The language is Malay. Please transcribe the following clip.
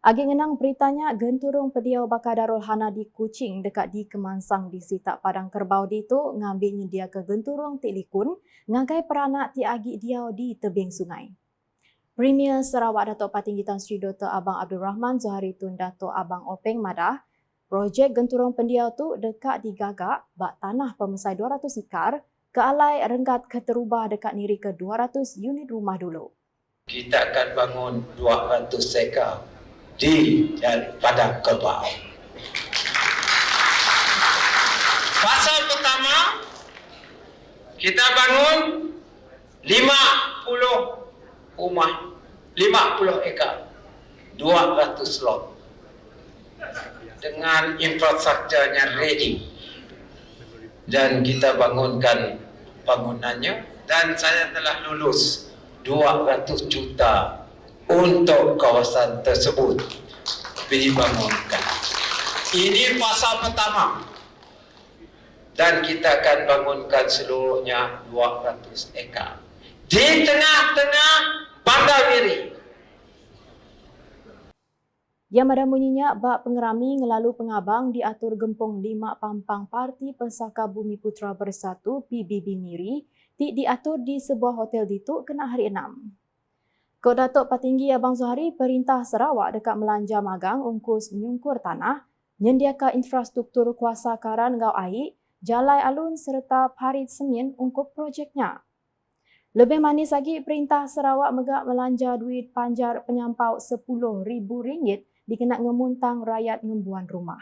Agi ngenang beritanya genturung pediau bakar Darul Hana di Kuching dekat di Kemansang di Sitak Padang Kerbau di tu ngambil nyedia ke genturung telikun ngagai peranak ti agi diau di tebing sungai. Premier Sarawak Datuk Patinggi Tan Sri Dr. Abang Abdul Rahman Zohari Tun Datuk Abang Openg Madah projek genturung pendiau tu dekat di Gagak bak tanah pemesai 200 ikar ke alai renggat keterubah dekat niri ke 200 unit rumah dulu. Kita akan bangun 200 ekar di Padang Kerbau. Fasa pertama, kita bangun 50 rumah, 50 ekar, 200 lot. Dengan infrastrukturnya ready. Dan kita bangunkan bangunannya. Dan saya telah lulus 200 juta untuk kawasan tersebut dibangunkan. Ini fasa pertama. Dan kita akan bangunkan seluruhnya 200 ekar. Di tengah-tengah Bandar Miri. Yang ada bunyinya bak pengerami ngelalu pengabang diatur gempung lima pampang parti Pesaka Bumi Putra Bersatu PBB Miri di diatur di sebuah hotel dituk kena hari enam. Kod Datuk Patinggi Abang Zuhari perintah Sarawak dekat Melanja Magang ungkus menyungkur tanah, menyediakan infrastruktur kuasa karan gau air, jalai alun serta parit semin ungkup projeknya. Lebih manis lagi, perintah Sarawak megak melanja duit panjar penyampau RM10,000 dikenak ngemuntang rakyat ngembuan rumah.